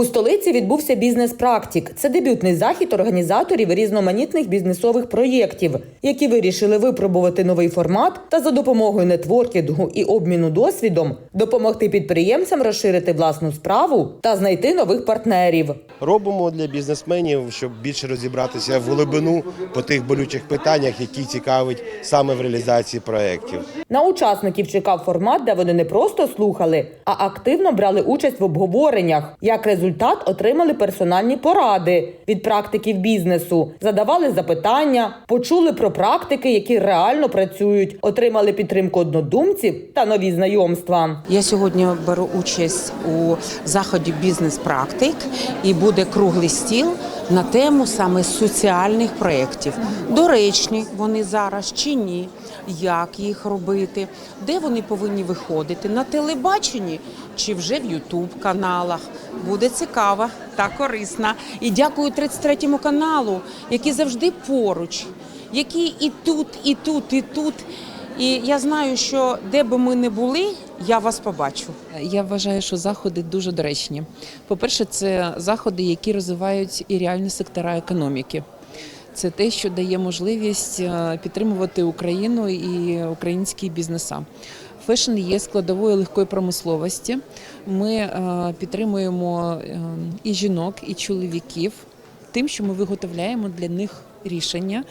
У столиці відбувся бізнес-практік. Це дебютний захід організаторів різноманітних бізнесових проєктів, які вирішили випробувати новий формат та за допомогою нетворкінгу і обміну досвідом допомогти підприємцям розширити власну справу та знайти нових партнерів. Робимо для бізнесменів, щоб більше розібратися в глибину по тих болючих питаннях, які цікавить саме в реалізації проєктів. На учасників чекав формат, де вони не просто слухали, а активно брали участь в обговореннях. Як результат, отримали персональні поради від практиків бізнесу, задавали запитання, почули про практики, які реально працюють, отримали підтримку однодумців та нові знайомства. Я сьогодні беру участь у заході бізнес-практик і буде круглий стіл на тему саме соціальних проєктів. Доречні вони зараз чи ні, як їх робити, де вони повинні виходити на телебаченні чи вже в Ютуб каналах. Буде цікаво та корисно. І дякую 33 каналу, які завжди поруч, які і тут, і тут, і тут. І я знаю, що де би ми не були, я вас побачу. Я вважаю, що заходи дуже доречні. По-перше, це заходи, які розвивають і реальні сектора економіки. Це те, що дає можливість е, підтримувати Україну і українські бізнеса. Фешн є складовою легкої промисловості. Ми е, підтримуємо е, і жінок, і чоловіків тим, що ми виготовляємо для них рішення,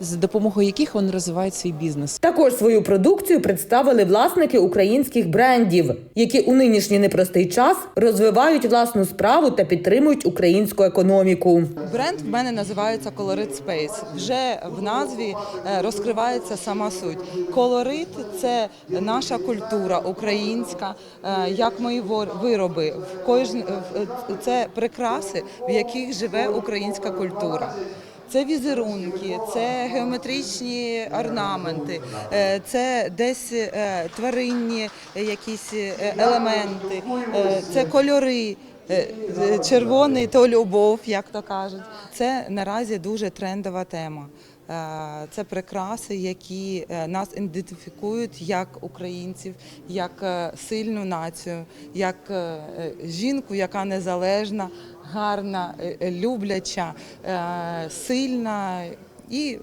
за допомогою яких вони розвивають свій бізнес. Також свою продукцію представили власники українських брендів, які у нинішній непростий час розвивають власну справу та підтримують українську економіку. Бренд в мене називається Colorit Space. Вже в назві е, розкривається сама суть. Колорит це наша культура українська, е, як мої вироби. В кожн- в- це прикраси, в яких живе українська культура. Це візерунки, це геометричні орнаменти, е, це десь е, тваринні якісь е, елементи, це кольори. Червоний то любов, як то кажуть. Це наразі дуже трендова тема. Це прикраси, які нас ідентифікують як українців, як сильну націю, як жінку, яка незалежна, гарна, е, е, любляча, е, сильна і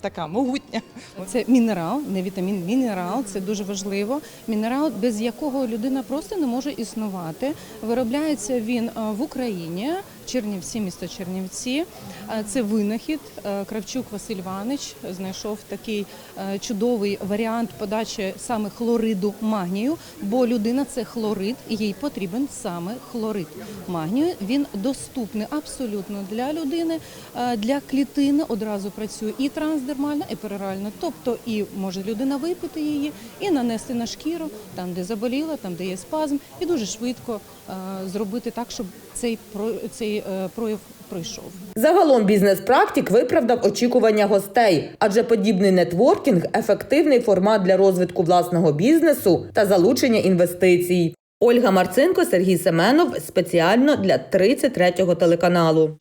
така могутня. Це мінерал, не вітамін, мінерал. Це дуже важливо. Мінерал, без якого людина просто не може існувати. Виробляється він в Україні, Чернівці, місто Чернівці. Е, Це винахід. Е, Кравчук Василь Іванович знайшов такий е, чудовий варіант подачі саме хлориду магнію, бо людина це хлорид, і їй потрібен саме хлорид. Магнію він доступний абсолютно для людини, для клітини одразу працює і трансдермально, і перорально. Тобто і може людина випити її і нанести на шкіру, там де заболіла, там де є спазм, і дуже швидко зробити так, щоб цей про цей е, прояв пройшов. Загалом бізнес-практик виправдав очікування гостей, адже подібний нетворкінг ефективний формат для розвитку власного бізнесу та залучення інвестицій. Ольга Марцинко, Сергій Семенов спеціально для 33-го телеканалу.